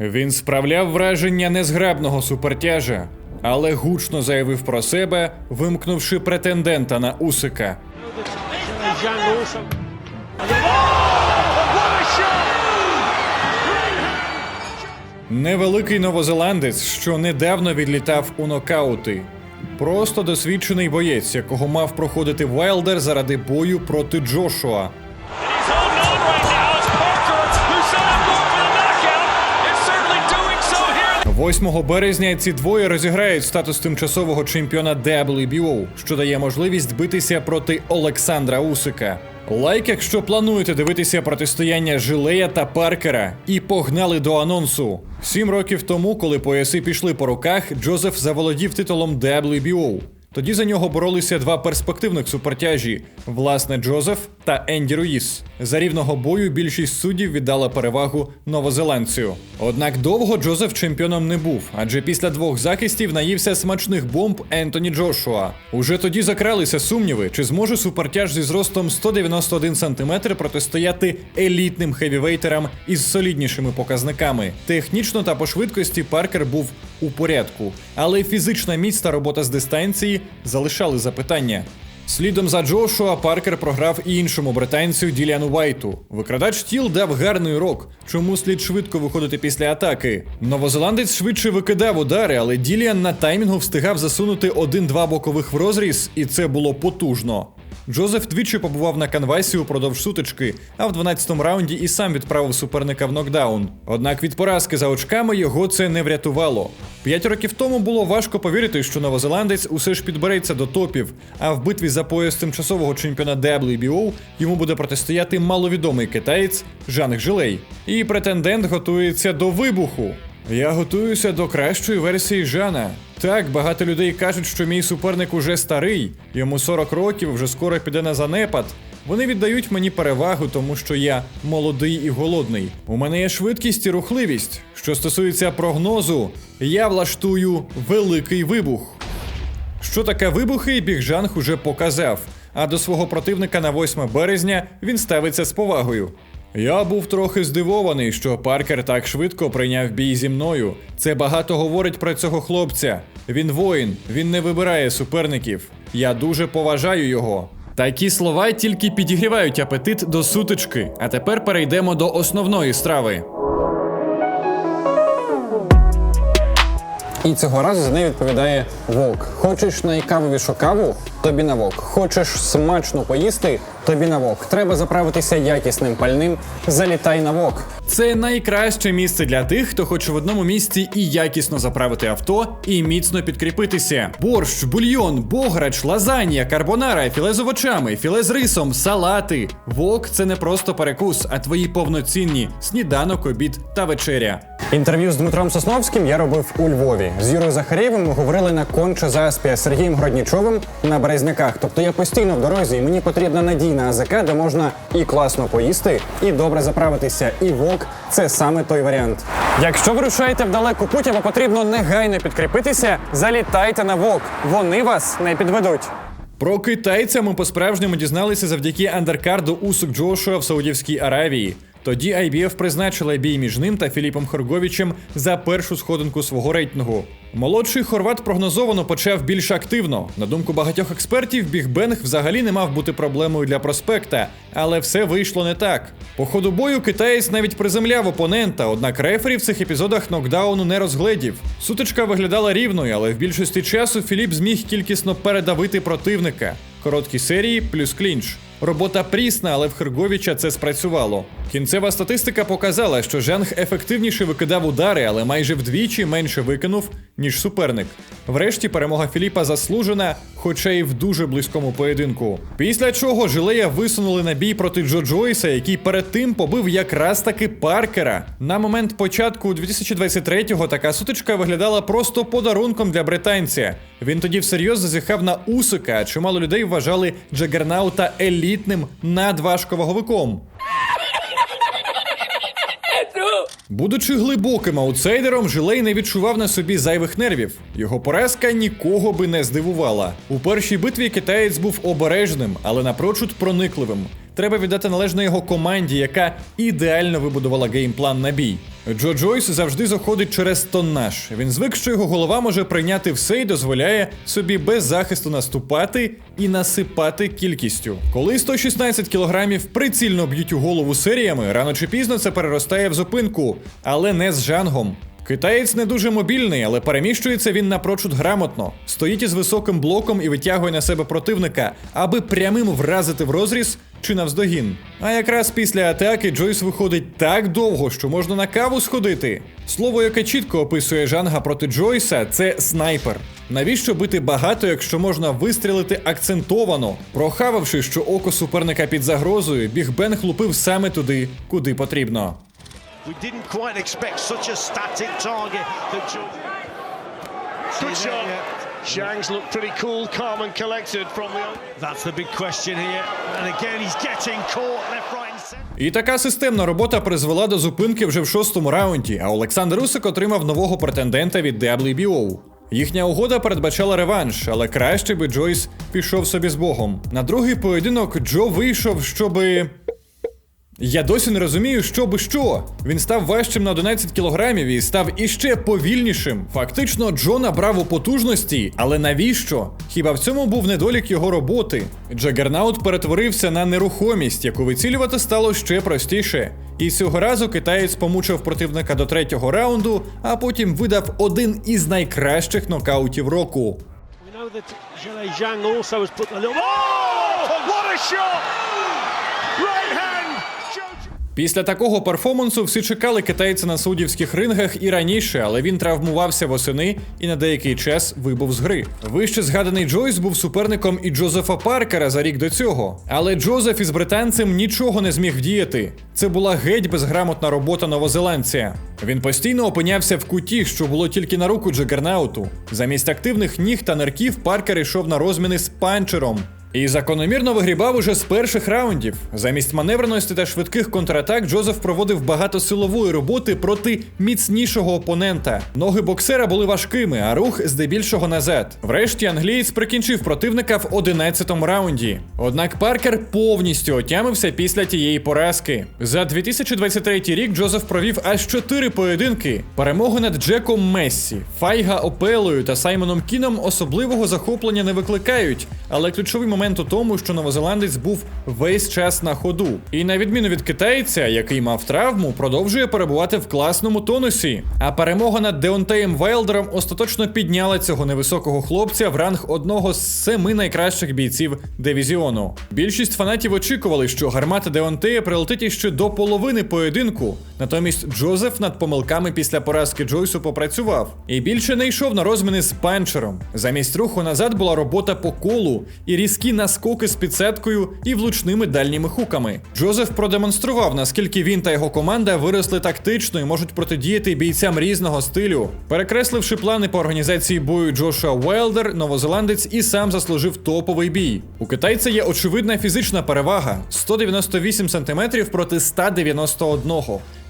Він справляв враження незграбного супертяжа, але гучно заявив про себе, вимкнувши претендента на Усика. Невеликий новозеландець, що недавно відлітав у нокаути. Просто досвідчений боєць, якого мав проходити Вайлдер заради бою проти Джошуа. 8 березня ці двоє розіграють статус тимчасового чемпіона WBO, що дає можливість битися проти Олександра Усика. Лайк, якщо плануєте дивитися протистояння Жилея та Паркера, і погнали до анонсу. Сім років тому, коли пояси пішли по руках, Джозеф заволодів титулом WBO. Тоді за нього боролися два перспективних супертяжі: власне Джозеф та Енді Руїс. За рівного бою більшість суддів віддала перевагу новозеландцю. Однак довго Джозеф чемпіоном не був, адже після двох захистів наївся смачних бомб Ентоні Джошуа. Уже тоді закралися сумніви, чи зможе супертяж зі зростом 191 см протистояти елітним хевівейтерам із соліднішими показниками. Технічно та по швидкості Паркер був у порядку, але фізична міць та робота з дистанції залишали запитання. Слідом за Джошуа Паркер програв і іншому британцю Діліану Вайту. Викрадач тіл дав гарний урок, чому слід швидко виходити після атаки. Новозеландець швидше викидав удари, але Діліан на таймінгу встигав засунути один-два бокових в розріз, і це було потужно. Джозеф двічі побував на канвасі упродовж сутички, а в 12-му раунді і сам відправив суперника в нокдаун. Однак від поразки за очками його це не врятувало. П'ять років тому було важко повірити, що новозеландець усе ж підбереться до топів, а в битві за пояс тимчасового чемпіона WBO йому буде протистояти маловідомий китаєць Жанг Жилей. І претендент готується до вибуху. Я готуюся до кращої версії Жана. Так, багато людей кажуть, що мій суперник уже старий, йому 40 років, вже скоро піде на занепад. Вони віддають мені перевагу, тому що я молодий і голодний. У мене є швидкість і рухливість. Що стосується прогнозу, я влаштую великий вибух. Що таке вибухи, Бігжанг уже показав. А до свого противника на 8 березня він ставиться з повагою. Я був трохи здивований, що Паркер так швидко прийняв бій зі мною. Це багато говорить про цього хлопця. Він воїн, він не вибирає суперників. Я дуже поважаю його. Такі слова тільки підігрівають апетит до сутички. А тепер перейдемо до основної страви. І цього разу за неї відповідає вовк. Хочеш найкавовішу каву? Тобі на вок. Хочеш смачно поїсти? Тобі на вок. Треба заправитися якісним пальним. Залітай на вок. Це найкраще місце для тих, хто хоче в одному місці і якісно заправити авто, і міцно підкріпитися. Борщ, бульйон, бограч, лазанья, карбонара, філе з овочами, філе з рисом, салати. Вок це не просто перекус, а твої повноцінні сніданок, обід та вечеря. Інтерв'ю з Дмитром Сосновським я робив у Львові. З Юрою Захарєвим ми говорили на конче заспі Сергієм Гроднічовим на Березняках. Тобто я постійно в дорозі, і мені потрібна надійна АЗК, де можна і класно поїсти, і добре заправитися. І вок це саме той варіант. Якщо вирушаєте в далеку путь, або потрібно негайно підкріпитися, залітайте на вок. Вони вас не підведуть. Про китайця ми по-справжньому дізналися завдяки андеркарду Усук Джошуа в Саудівській Аравії. Тоді IBF призначила бій між ним та Філіпом Хорговичем за першу сходинку свого рейтингу. Молодший хорват прогнозовано почав більш активно. На думку багатьох експертів, Бігбенг взагалі не мав бути проблемою для проспекта, але все вийшло не так. По ходу бою китаєць навіть приземляв опонента, однак рефері в цих епізодах нокдауну не розгледів. Сутичка виглядала рівною, але в більшості часу Філіп зміг кількісно передавити противника. Короткі серії плюс клінч. Робота прісна, але в Херговіча це спрацювало. Кінцева статистика показала, що Жанг ефективніше викидав удари, але майже вдвічі менше викинув, ніж суперник. Врешті перемога Філіпа заслужена, хоча й в дуже близькому поєдинку. Після чого Жилея висунули на бій проти Джо Джойса, який перед тим побив якраз таки Паркера. На момент початку 2023-го така сутичка виглядала просто подарунком для британця. Він тоді всерйоз зазіхав на Усика, чимало людей вважали Джагернаута елітним надважковаговиком. Будучи глибоким аутсайдером, Жилей не відчував на собі зайвих нервів. Його поразка нікого би не здивувала. У першій битві китаєць був обережним, але напрочуд проникливим. Треба віддати належне його команді, яка ідеально вибудувала геймплан на бій. Джо Джойс завжди заходить через тоннаж. Він звик, що його голова може прийняти все і дозволяє собі без захисту наступати і насипати кількістю. Коли 116 кілограмів прицільно б'ють у голову серіями, рано чи пізно це переростає в зупинку, але не з жангом. Китаєць не дуже мобільний, але переміщується він напрочуд грамотно. Стоїть із високим блоком і витягує на себе противника, аби прямим вразити в розріз чи навздогін. А якраз після атаки Джойс виходить так довго, що можна на каву сходити. Слово, яке чітко описує Жанга проти Джойса, це снайпер. Навіщо бити багато, якщо можна вистрілити акцентовано? Прохававши, що око суперника під загрозою, Біг Бен лупив саме туди, куди потрібно. We didn't quite expect such a static target that Good shot. Zhang's looked pretty cool, calm and collected from the... That's the big question here. And again, he's getting caught left, right, and centre. І така системна робота призвела до зупинки вже в шостому раунді, а Олександр Усик отримав нового претендента від WBO. Їхня угода передбачала реванш, але краще би Джойс пішов собі з Богом. На другий поєдинок Джо вийшов, щоби. Я досі не розумію, що би що. Він став важчим на 11 кілограмів і став іще повільнішим. Фактично, Джо набрав у потужності, але навіщо? Хіба в цьому був недолік його роботи? Джагернаут перетворився на нерухомість, яку вицілювати стало ще простіше. І цього разу китаєць помучив противника до третього раунду, а потім видав один із найкращих нокаутів року. What a shot! Після такого перформансу всі чекали китайця на суддівських рингах і раніше, але він травмувався восени і на деякий час вибув з гри. Вище згаданий Джойс був суперником і Джозефа Паркера за рік до цього. Але Джозеф із британцем нічого не зміг вдіяти. Це була геть безграмотна робота новозеландця. Він постійно опинявся в куті, що було тільки на руку Джагернауту. Замість активних ніг та нирків Паркер йшов на розміни з панчером. І закономірно вигрібав уже з перших раундів. Замість маневреності та швидких контратак Джозеф проводив багато силової роботи проти міцнішого опонента. Ноги боксера були важкими, а рух здебільшого назад. Врешті англієць прикінчив противника в 11-му раунді. Однак Паркер повністю отямився після тієї поразки. За 2023 рік Джозеф провів аж 4 поєдинки. Перемоги над Джеком Мессі, Файга Опелою та Саймоном Кіном особливого захоплення не викликають, але ключовий момент у тому, що новозеландець був весь час на ходу. І на відміну від китайця, який мав травму, продовжує перебувати в класному тонусі. А перемога над Деонтеєм Вайлдером остаточно підняла цього невисокого хлопця в ранг одного з семи найкращих бійців дивізіону. Більшість фанатів очікували, що гармата Деонтея прилетить іще до половини поєдинку. Натомість Джозеф над помилками після поразки Джойсу попрацював і більше не йшов на розміни з панчером. Замість руху назад була робота по колу і різкі наскоки з підсеткою і влучними дальніми хуками. Джозеф продемонстрував, наскільки він та його команда виросли тактично і можуть протидіяти бійцям різного стилю. Перекресливши плани по організації бою Джошуа Уайлдер, новозеландець і сам заслужив топовий бій. У китайця є очевидна фізична перевага: 198 см проти 191.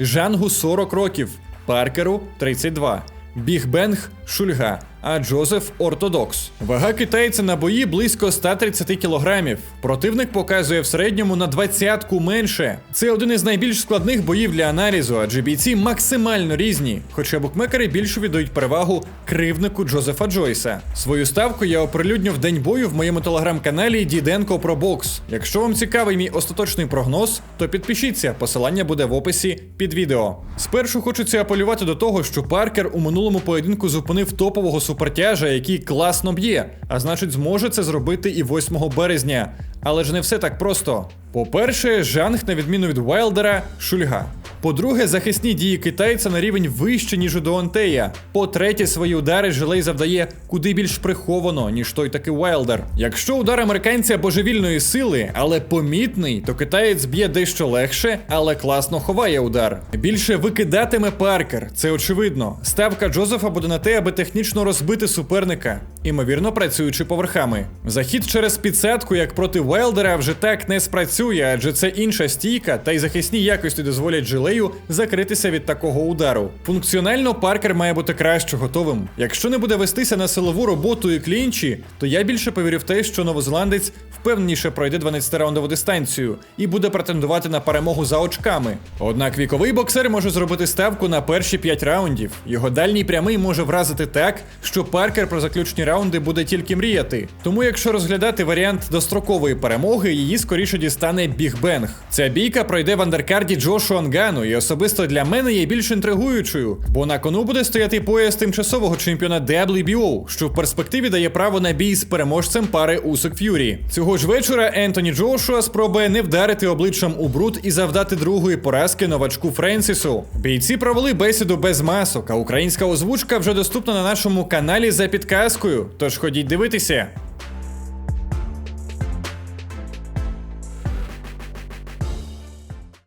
Жангу 40 років, Паркеру 32. Біг Бенг Шульга, а Джозеф Ортодокс. Вага китайця на бої близько 130 кілограмів. Противник показує в середньому на двадцятку менше. Це один із найбільш складних боїв для аналізу, адже бійці максимально різні. Хоча букмекери більше віддають перевагу кривнику Джозефа Джойса. Свою ставку я оприлюдню в день бою в моєму телеграм-каналі Діденко про бокс. Якщо вам цікавий мій остаточний прогноз, то підпишіться, посилання буде в описі під відео. Спершу хочеться апелювати до того, що Паркер у минулому поєдинку зупинив топового супертяжа, який класно б'є, а значить зможе це зробити і 8 березня. Але ж не все так просто. По-перше, Жанг, на відміну від Вайлдера, шульга. По-друге, захисні дії китайця на рівень вище, ніж у Доонтея. По-третє, свої удари Жилей завдає куди більш приховано, ніж той таки Вайлдер. Якщо удар американця божевільної сили, але помітний, то китаєць б'є дещо легше, але класно ховає удар. Більше викидатиме Паркер, це очевидно. Ставка Джозефа буде на те, аби технічно розбити суперника, імовірно працюючи поверхами. Захід через підсадку, як проти Велдера, вже так не спрацює, адже це інша стійка, та й захисні якості дозволять Жилею закритися від такого удару. Функціонально Паркер має бути краще готовим. Якщо не буде вестися на силову роботу і клінчі, то я більше повірю в те, що новозеландець впевненіше пройде 12-раундову дистанцію і буде претендувати на перемогу за очками. Однак віковий боксер може зробити ставку на перші 5 раундів. Його дальній прямий може вразити так, що Паркер про заключні раунди буде тільки мріяти. Тому, якщо розглядати варіант дострокової перемоги, її скоріше дістане Біг Бенг. Ця бійка пройде в андеркарді Джошуа Нгану і особисто для мене є більш інтригуючою, бо на кону буде стояти пояс тимчасового чемпіона WBO, що в перспективі дає право на бій з переможцем пари Усик Ф'юрі. Цього ж вечора Ентоні Джошуа спробує не вдарити обличчям у бруд і завдати другої поразки новачку Френсісу. Бійці провели бесіду без масок, а українська озвучка вже доступна на нашому каналі за підказкою. Тож ходіть дивитися.